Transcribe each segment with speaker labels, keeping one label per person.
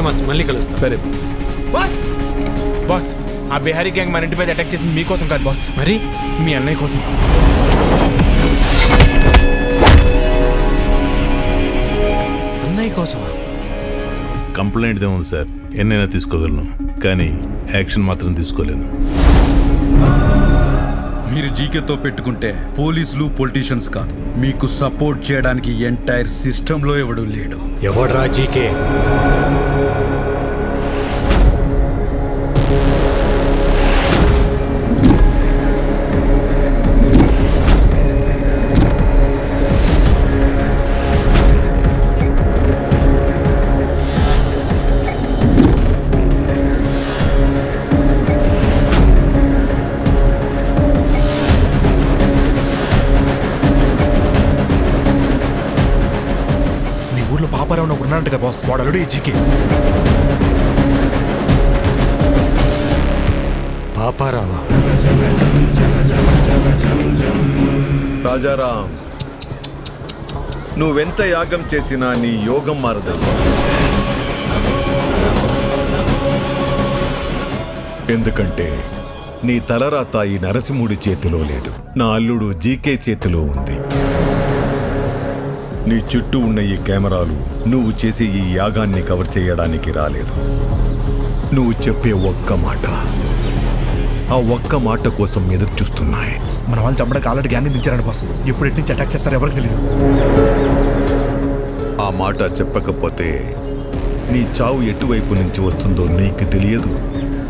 Speaker 1: Okay mass మళ్ళీ కలుస్తా.
Speaker 2: సరే. బాస్! బాస్ ఆ బిహారీ గ్యాంగ్ మన ఇంటి మీద అటాక్ చేసింది మీకోసం కాదు బాస్.
Speaker 1: మరి?
Speaker 2: మీ అన్నయ్య కోసం.
Speaker 1: అన్నయ్య కోసమా?
Speaker 3: కంప్లైంట్ ఉంది సార్. ఎన్నైనా తీసుకోగలను. కానీ యాక్షన్ మాత్రం తీసుకోలేను.
Speaker 4: మీరు జీకేతో పెట్టుకుంటే పోలీసులు పొలిటీషియన్స్ కాదు. మీకు సపోర్ట్ చేయడానికి ఎంటైర్ సిస్టంలో ఎవడు లేడు.
Speaker 1: ఎవడ్రా జీకే?
Speaker 5: కదా బాస్ వాడు ఈ జీకే.
Speaker 1: పాపారావా?
Speaker 6: రాజారాం నువ్వెంత యాగం చేసినా నీ యోగం మారదయ్యా ఎందుకంటే నీ తలరాత ఈ నరసింహుడి చేతిలో లేదు. నా అల్లుడు జీకే చేతిలో ఉంది. నీ చుట్టూ ఉన్న ఈ కెమెరాలు నువ్వు చేసే ఈ యాగాన్ని కవర్ చేయడానికి రాలేదు. నువ్వు చెప్పే ఒక్క మాట. ఆ ఒక్క మాట కోసం ఎదురు చూస్తున్నాయి.
Speaker 5: మన వాళ్ళు చంపడానికి ఆల్రెడీ గ్యాంగ్ దించారంట బాస్ ఎప్పుడు ఎటు నుంచి అటాక్ చేస్తారో ఎవరికి తెలియదు
Speaker 6: ఆ మాట చెప్పకపోతే నీ చావు ఎటువైపు నుంచి వస్తుందో నీకు తెలియదు.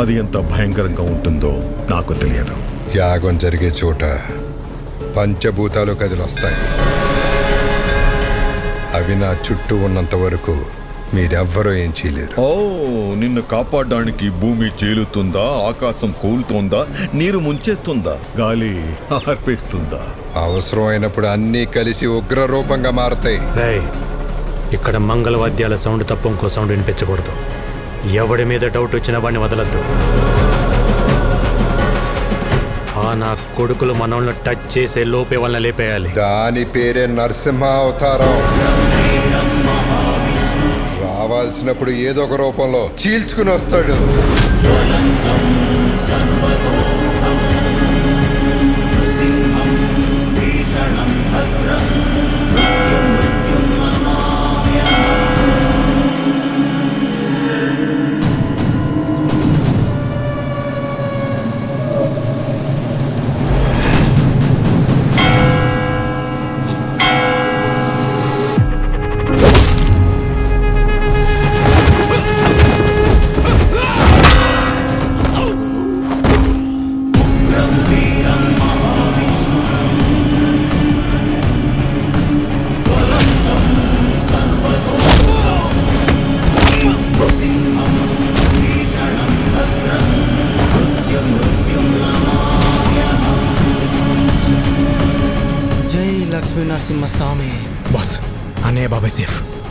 Speaker 6: అది ఎంత భయంకరంగా ఉంటుందో నాకు తెలియదు.
Speaker 7: యాగం జరిగే చోట పంచభూతాలు కదిలొస్తాయి. అవి నా చుట్టూ ఉన్నంత వరకు మీరెవ్వరూ ఏం చేయలేరు.
Speaker 6: ఓ నిన్ను కాపాడడానికి భూమి చీలుతుందా ఆకాశం కూలుతుందా నీరు ముంచేస్తుందా గాలి ఆర్పేస్తుందా?
Speaker 7: అవసరమైనప్పుడు అన్నీ కలిసి ఉగ్ర రూపంగా మారతాయి.
Speaker 1: రేయ్ ఇక్కడ మంగళవాద్యాల సౌండ్ తప్ప ఇంకో సౌండ్ వినిపించకూడదు. ఎవడి మీద డౌట్ వచ్చినా వాడిని వదలద్దు. నా కొడుకులు మనల్ని టచ్ చేసే లోపే వాళ్ళని లేపేయాలి.
Speaker 7: దాని పేరే నరసింహ అవతారం రావాల్సినప్పుడు ఏదో ఒక రూపంలో చీల్చుకుని వస్తాడు.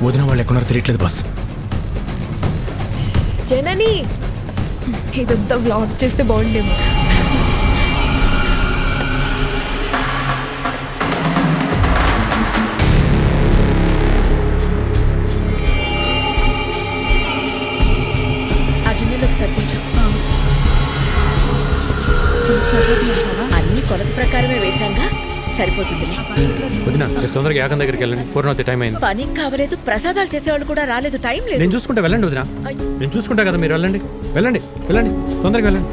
Speaker 5: వదిన వాళ్ళు ఎక్కడున్నారో తెలియట్లేదు బాస్
Speaker 8: జనని! ఇదంతా వ్లాగ్ చేస్తే బాగుండేమో.
Speaker 9: అన్ని కొలత ప్రకారమే వేశాంగా? సరిపోతుందిలే
Speaker 1: వదిన రేపు తొందరగా యాగం దగ్గరికి వెళ్ళండి. పూర్ణవతి టైం అయింది.
Speaker 9: పని కావలేదు ప్రసాదాలు చేసేవాళ్ళు కూడా రాలేదు టైం లేదు.
Speaker 1: నేను చూసుకుంటా వెళ్ళండి వదిన. నేను చూసుకుంటా కదా మీరు వెళ్ళండి. వెళ్ళండి వెళ్ళండి. తొందరగా వెళ్ళండి.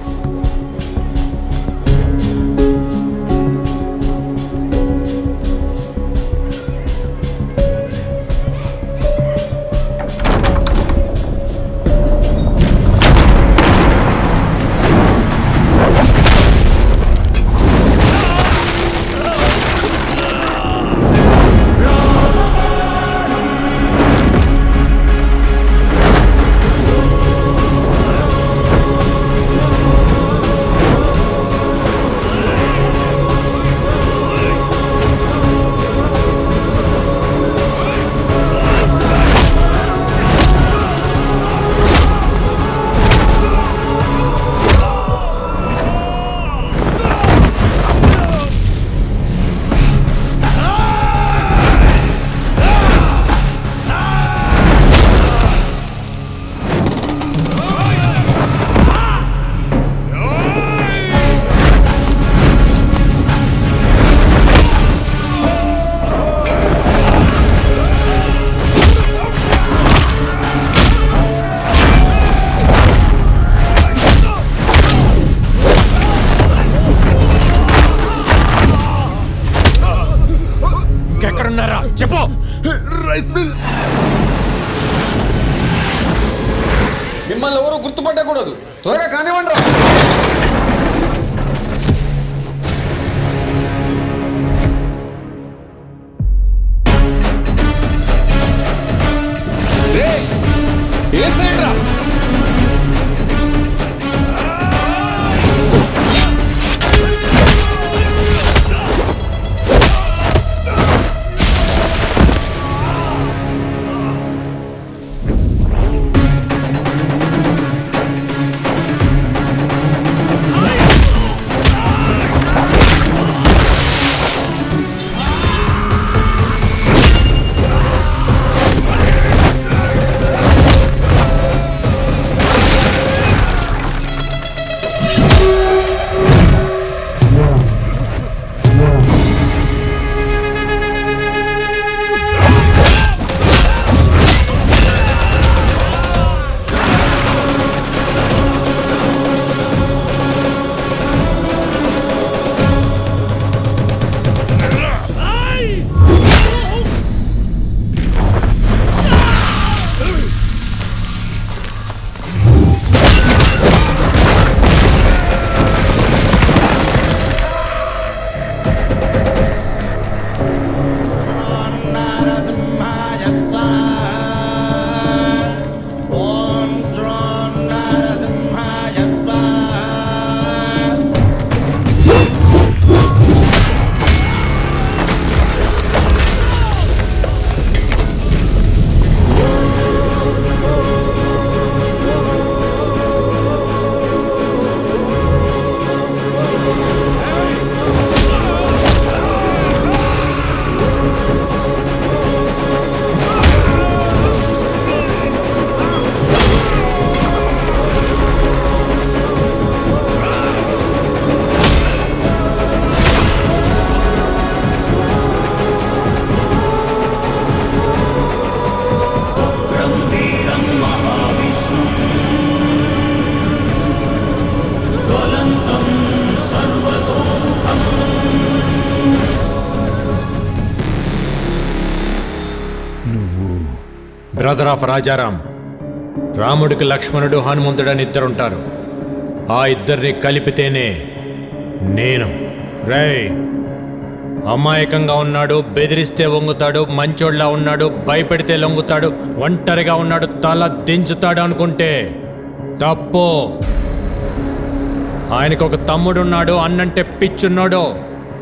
Speaker 10: త్వరగా కానివ్వండి రా.
Speaker 1: బ్రదర్ ఆఫ్ రాజారాం రాముడికి లక్ష్మణుడు హనుమంతుడు అని ఇద్దరుంటారు. ఆ ఇద్దరిని కలిపితేనే నేను రేయ్ అమాయకంగా ఉన్నాడు బెదిరిస్తే వంగుతాడు మంచోళ్ళ ఉన్నాడు భయపెడితే లొంగుతాడు ఒంటరిగా ఉన్నాడు తల దించుతాడు అనుకుంటే తప్పు? ఆయనకు ఒక తమ్ముడున్నాడు అన్నంటే పిచ్చున్నాడు.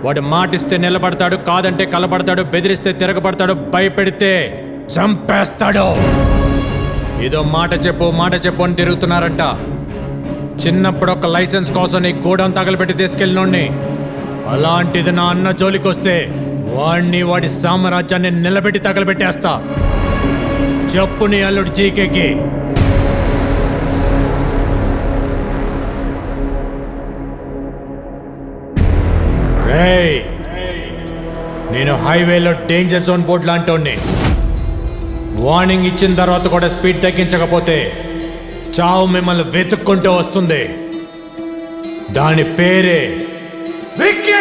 Speaker 1: వాడు మాటిస్తే నిలబడతాడు కాదంటే కలబడతాడు బెదిరిస్తే తిరగబడతాడు భయపెడితే చంపేస్తాడు. ఏదో మాట చెప్పు మాట చెప్పు అని తిరుగుతున్నారంట. చిన్నప్పుడు ఒక లైసెన్స్ కోసం నీ గూడెం తగలబెట్టి తీసుకెళ్ళినోడిని. అలాంటిది నా అన్న జోలికొస్తే వాడిని వాడి సామ్రాజ్యాన్ని నిలబెట్టి తగలబెట్టేస్తా. చెప్పు నీ అల్లుడు జీకేకి. రేయ్ నేను హైవేలో డేంజర్ జోన్ బోర్డు లాంటి వార్నింగ్ ఇచ్చిన తర్వాత కూడా స్పీడ్ తగ్గించకపోతే చావు మిమ్మల్ని వెతుక్కుంటూ వస్తుంది. దాని పేరే విక్కీ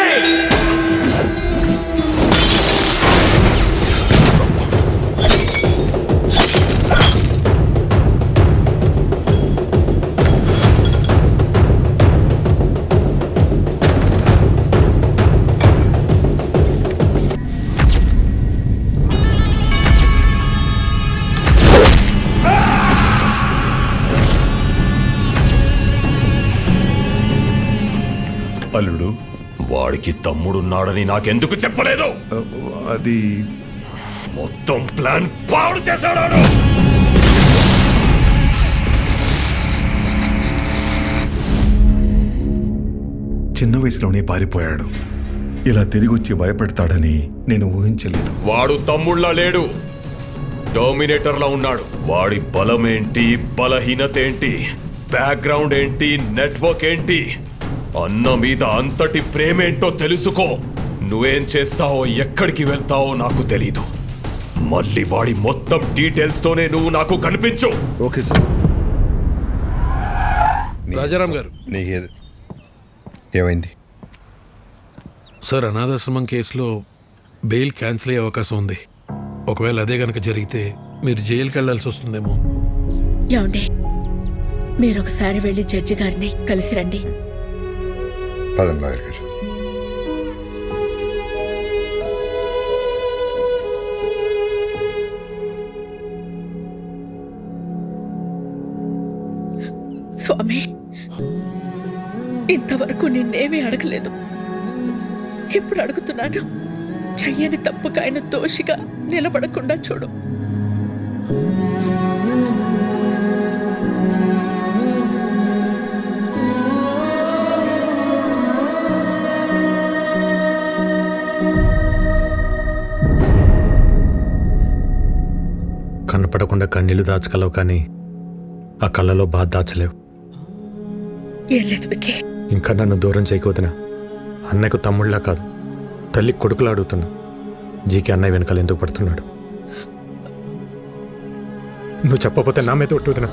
Speaker 11: తమ్ముడున్నాడని నాకెందుకు చెప్పలేదు?
Speaker 6: అది
Speaker 11: మొత్తం ప్లాన్ పాడు చేశాడు!
Speaker 6: చిన్న వయసులోనే పారిపోయాడు. ఇలా తిరిగి వచ్చి భయపెడతాడని నేను ఊహించలేదు.
Speaker 11: వాడు తమ్ముళ్ళ లేడు. డామినేటర్లా ఉన్నాడు. వాడి బలమేంటి? బలహీనత ఏంటి? బ్యాక్గ్రౌండ్ ఏంటి? నెట్వర్క్ ఏంటి? అన్న మీద అంతటి ప్రేమేంటో తెలుసుకో. నువ్వేం చేస్తావో ఎక్కడికి వెళ్తావో నాకు తెలీదు. మళ్ళీ వాడి మొత్తం డీటెయిల్స్ తోనే నువ్వు నాకు కనిపించు.
Speaker 6: Okay sir.
Speaker 12: రాజారాం గారు.
Speaker 7: నీకేది? ఏమైంది?
Speaker 12: సార్ అనాథాశ్రమం కేసులో బెయిల్ క్యాన్సిల్ అయ్యే అవకాశం ఉంది. ఒకవేళ అదే గనక జరిగితే మీరు జైలుకి వెళ్ళాల్సి వస్తుందేమో.
Speaker 9: ఏమండి? మీరు ఒకసారి వెళ్ళి జడ్జి గారిని కలిసి రండి.
Speaker 7: పదం లాయర్ గారు
Speaker 9: స్వామి ఇంతవరకు నిన్నేమీ అడగలేదు. ఇప్పుడు అడుగుతున్నాను? చెయ్యని తప్పుకాయన దోషిగా నిలబడకుండా చూడు.
Speaker 1: కనపడకుండా కన్నీళ్ళు దాచగలవు కానీ ఆ కళ్ళలో బాధ దాచలేవు.
Speaker 9: ఏం లేదు విక్కీ.
Speaker 1: ఇంకా నన్ను దూరం చేయకపోతున్నా అన్నయ్యకు తమ్ముళ్ళ కాదు. తల్లి కొడుకులా అడుగుతున్నా. జీకి అన్నయ్య వెనకాల ఎందుకు పడుతున్నాడు? నువ్వు చెప్పకపోతే నా మీద ఒట్టుతున్నా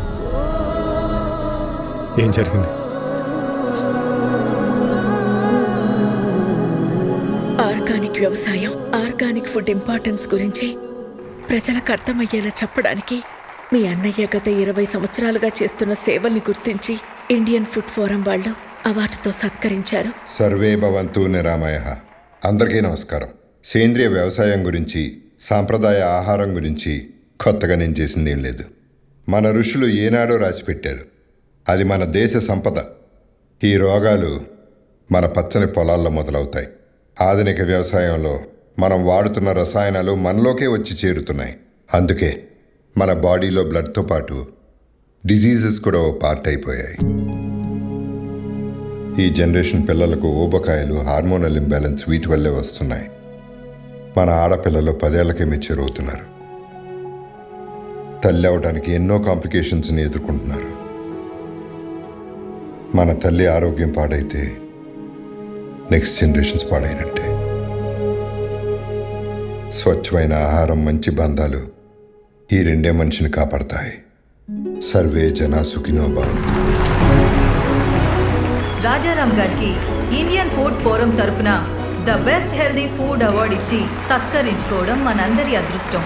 Speaker 1: ఏం జరిగింది?
Speaker 9: ఆర్గానిక్ వ్యవసాయం ఆర్గానిక్ ఫుడ్ ఇంపార్టెన్స్ గురించి ప్రజలకు అర్థమయ్యేలా చెప్పడానికి మీ అన్నయ్య గత ఇరవై సంవత్సరాలుగా చేస్తున్న సేవల్ని గుర్తించి ఇండియన్ ఫుడ్ ఫోరం వాళ్ళు అవార్డుతో సత్కరించారు.
Speaker 7: సర్వే భవంతు నిరామయ అందరికీ నమస్కారం. సేంద్రియ వ్యవసాయం గురించి సాంప్రదాయ ఆహారం గురించి కొత్తగా నేను చేసింది ఏం లేదు. మన ఋషులు ఏనాడో రాసిపెట్టారు. అది మన దేశ సంపద. ఈ రోగాలు మన పచ్చని పొలాల్లో మొదలవుతాయి. ఆధునిక వ్యవసాయంలో మనం వాడుతున్న రసాయనాలు మనలోకే వచ్చి చేరుతున్నాయి. అందుకే మన బాడీలో బ్లడ్తో పాటు డిజీజెస్ కూడా ఓ పార్ట్ అయిపోయాయి. ఈ జనరేషన్ పిల్లలకు ఊబకాయలు హార్మోనల్ ఇంబ్యాలెన్స్ వీటి వల్లే వస్తున్నాయి. మన ఆడపిల్లలు పదేళ్ళకే మెచ్యూర్ అవుతున్నారు. తల్లి అవడానికి ఎన్నో కాంప్లికేషన్స్ని ఎదుర్కొంటున్నారు. మన తల్లి ఆరోగ్యం పాడైతే నెక్స్ట్ జనరేషన్స్ పాడైనట్టే. స్వచ్ఛమైన ఆహారం మంచి బంధాలు ఈ రెండే మనిషిని కాపాడతాయి. సర్వే జనా సుఖినో భవంతు.
Speaker 13: రాజారాం గారికి ఇండియన్ ఫుడ్ ఫోరం తరపున the best healthy food award ఇచ్చి సత్కరించుకోవడం మనందరి అదృష్టం.